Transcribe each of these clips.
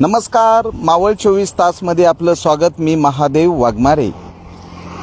नमस्कार मावळ चोवीस तासमध्ये आपलं स्वागत. मी महादेव वाघमारे.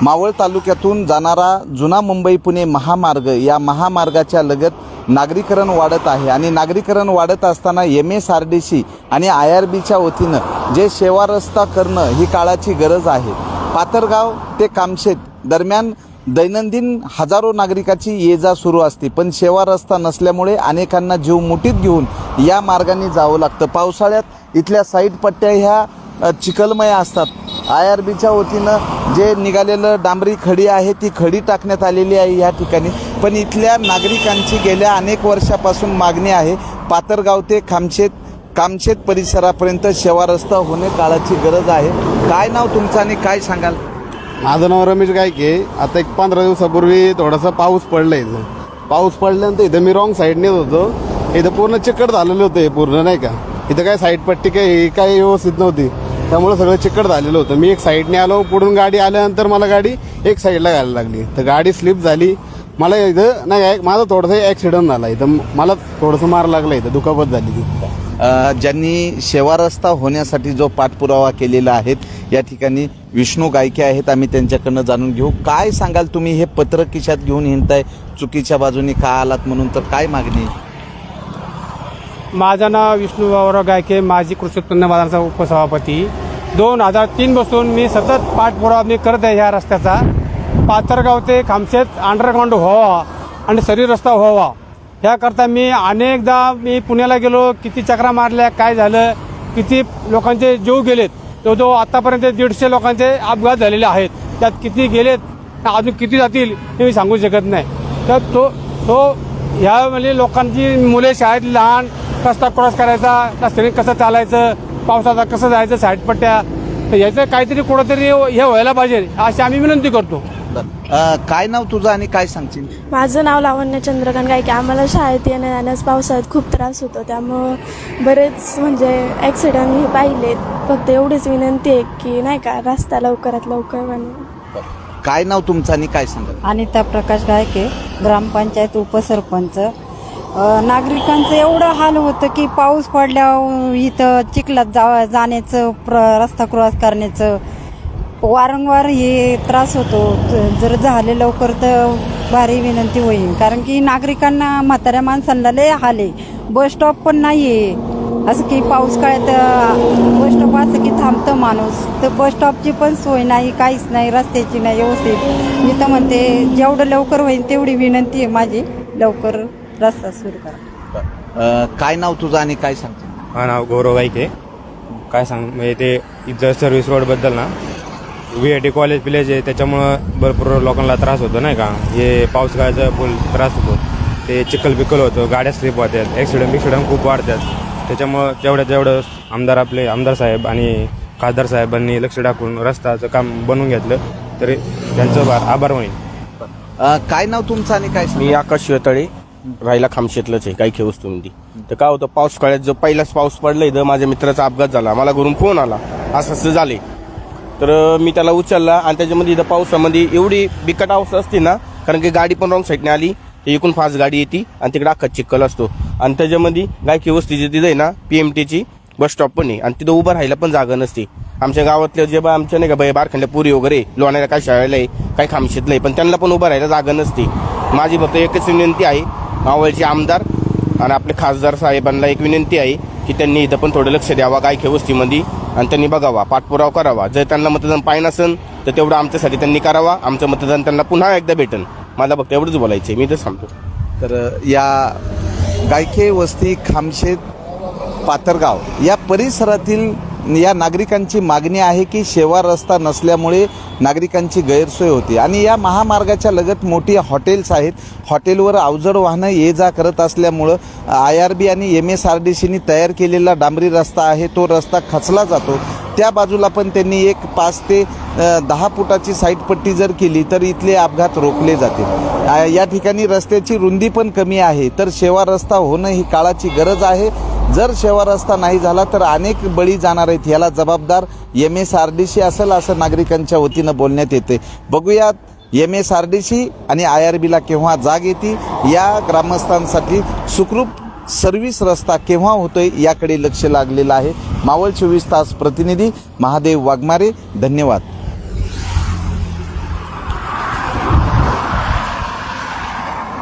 मावळ तालुक्यातून जाणारा जुना मुंबई पुणे महामार्ग या महामार्गाच्या लगत नागरीकरण वाढत आहे आणि नागरीकरण वाढत असताना M S R D C आणि आय आर बीच्या वतीनं जे सेवा रस्ता करणं ही काळाची गरज आहे. पातरगाव ते कामशेत दरम्यान दैनंदिन हजारो नागरिकाची ये जा सुरू असते पण सेवा रस्ता नसल्यामुळे अनेकांना जीव मुठीत घेऊन या मार्गाने जावं लागतं. पावसाळ्यात इथल्या साईड पट्ट्या ह्या चिखलमय असतात. आय आर बीच्या वतीनं जे निघालेलं डांबरी खडी आहे ती खडी टाकण्यात आलेली आहे या ठिकाणी. पण इथल्या नागरिकांची गेल्या अनेक वर्षापासून मागणी आहे पातरगाव ते खामशेत कामशेत परिसरापर्यंत सेवा रस्ता होणे काळाची गरज आहे. काय नाव तुमचं आणि काय सांगाल? माझं नाव रमेश गायके. आता एक पंधरा दिवसापूर्वी थोडासा पाऊस पडला इथं. पाऊस पडल्यानंतर इथं मी रॉंग साईडनेच होतो. इथं पूर्ण चिकट झालेलं होतं हे पूर्ण नाही का? इथं काय साईड पट्टी काही काही व्यवस्थित नव्हती. त्यामुळे सगळं चिकट झालेलं होतं. मी एक साईडने आलो पुढून गाडी आल्यानंतर मला गाडी एक साईडला घालायला लागली. तर गाडी स्लिप झाली. मला इथं नाही माझा थोडासा ॲक्सिडंट झाला. इथं मला थोडंसं मार लागला. इथं दुखापत झाली ती. ज्यांनी शेवा रस्ता होण्यासाठी जो पाठपुरावा केलेला आहे या ठिकाणी विष्णू गायके आहेत आम्ही त्यांच्याकडनं जाणून घेऊ. काय सांगाल तुम्ही? हे पत्र किशात घेऊन हिंडताय चुकीच्या बाजूने का आलात म्हणून? तर काय मागणी? माझं नाव विष्णू बाबुराव गायके माजी कृषी उत्पन्न बाजाराचा उपसभापती. दोन हजार तीन पासून मी सतत पाठपुरावा मी करत आहे ह्या रस्त्याचा. पाथरगाव ते खामशेत अंडरग्राऊंड व्हावा आणि सरी रस्ता व्हावा. ह्याकरता मी अनेकदा मी पुण्याला गेलो किती चक्रा मारल्या काय झालं किती लोकांचे जीव गेलेत तो जो आतापर्यंत दीडशे लोकांचे अपघात झालेले आहेत त्यात किती गेलेत अजून किती जातील हे मी सांगू शकत नाही. तर तो तो ह्या म्हणजे लोकांची मुले शाळेत लहान रस्ता क्रॉस करायचा रस्त्याने कसं चालायचं पावसाचा कसं जायचं साईड पट्ट्या तर याचं काहीतरी कुठंतरी हे व्हायला पाहिजे अशी आम्ही विनंती करतो. अ, काय नाव तुझं आणि काय सांगशील? माझं नाव लावण्य चंद्रकांत गायके. आम्हाला शाळेत येण्या जाण्यास पावसाळ्यात खूप त्रास होतो. त्यामुळं बरेच म्हणजे ॲक्सिडेंट हे पाहिलेत. फक्त एवढीच विनंती आहे की नाही का रस्ता लवकरात लवकर बनवा काय नाव तुमचं आणि काय सांगाल अनिता प्रकाश गायके ग्रामपंचायत उपसरपंच. नागरिकांचं एवढं हाल होतं की पाऊस पडल्यावर इथं चिखलात जा जाण्याचं प्र रस्ता क्रॉस करण्याचं वारंवार हे त्रास होतो. जर झाले लवकर तर भारी विनंती होईल. कारण की नागरिकांना म्हाताऱ्या माणसांना लय हाल बस स्टॉप पण नाही आहे असं की पाऊस काळात बस स्टॉप असं की थांबतं माणूस. तर बस स्टॉपची पण सोय नाही काहीच नाही रस्त्याची नाही व्यवस्थित. मी तर म्हणते जेवढं लवकर होईल तेवढी विनंती आहे माझी. लवकर रस्ता सुरू करा. काय नाव तुझं आणि काय सांगशील हा नाव गौरव गायके काय सांग म्हणजे ते इथं सर्व्हिस रोडबद्दल ना व्ही आय टी कॉलेज पिलेज आहे त्याच्यामुळं भरपूर लोकांना त्रास होतो नाही का? हे पावसाळ्याचा फुल त्रास होतो. ते चिखल बिकल होतं गाड्या स्लिप होतात ॲक्सिडेंट बिक्सिडेंट खूप वाढतात. त्याच्यामुळं जेवढ्या जेवढं आमदार आपले आमदार साहेब आणि खासदार साहेबांनी लक्ष टाकून रस्त्याचं काम बनवून घेतलं तरी त्यांचं बा- आभार होईल. अ, काय नाव तुमचं आणि काय मी आकाश शिवतळे राहायला खामशेतलंच आहे काही खेळूस तुम्ही. तर काय होतं पाऊस काळात जो पहिलाच पाऊस पडला इथं माझ्या मित्राचा अपघात झाला. मला घरून फोन आला. असं असं झाले तर मी त्याला उचलला आणि त्याच्यामध्ये इथं पावसामध्ये एवढी बिकट अवस्था असते ना कारण की गाडी पण रॉंग साईडने आली. तर एकूण फास्ट गाडी येते आणि तिकडे अख्खा चिक्कल असतो. आणि त्याच्यामध्ये गायकी वस्तीची तिथं आहे ना पी एम टीची बस स्टॉप पण आहे. आणि तिथं उभं राहायला पण जागा नसते. आमच्या गावातल्या जे बा आमच्या नाही का बाई बारखंड्या पुरी वगैरे लोणाऱ्या काय शाळेला आहे काही खामशेतलं आहे पण त्यांना पण उभं राहायला जागा नसते. माझी फक्त एकच विनंती आहे मावळचे आमदार आणि आपले खासदार साहेबांना एक विनंती आहे की त्यांनी इथं पण थोडं लक्ष द्यावा गायके वस्तीमध्ये. आणि त्यांनी बघावा पाठपुरावा करावा. जर त्यांना मतदान पाहिजे नसेल तर तेवढं आमच्यासाठी त्यांनी करावा. आमचं मतदान त्यांना पुन्हा एकदा भेटेल. मला फक्त एवढंच बोलायचं आहे मी तर सांगतो. तर या गायके वस्ती खामशेत पातरगाव या परिसरातील या नागरिकांची मागणी आहे की सेवा रस्ता नसल्यामुळे नागरिकांची गैरसोय होती. आणि या महामार्गाच्या लगत मोठी हॉटेल्स आहेत. हॉटेलवर अवजड वाहनं ये जा करत असल्यामुळं आय आर बी आणि एम एस आर डी सीनी तयार केलेला डांबरी रस्ता आहे. तो रस्ता खचला जातो. त्या बाजूला पण त्यांनी एक पाच ते दहा फुटाची साईड पट्टी जर केली तर इथले अपघात रोखले जातील या ठिकाणी रस्त्याची रुंदी पण कमी आहे. तर सेवा रस्ता होणं ही काळाची गरज आहे. जर सेवा रस्ता नाही झाला तर अनेक बळी जाणार आहेत. याला जबाबदार M S R D C असेल असं नागरिकांच्या वतीनं बोलण्यात येते. बघूयात M S R D C आणि आय आर बीला केव्हा जाग येते या ग्रामस्थांसाठी सुखरूप सर्व्हिस रस्ता केव्हा होतोय याकडे लक्ष लागलेलं आहे. मावळ चोवीस तास प्रतिनिधी महादेव वाघमारे धन्यवाद.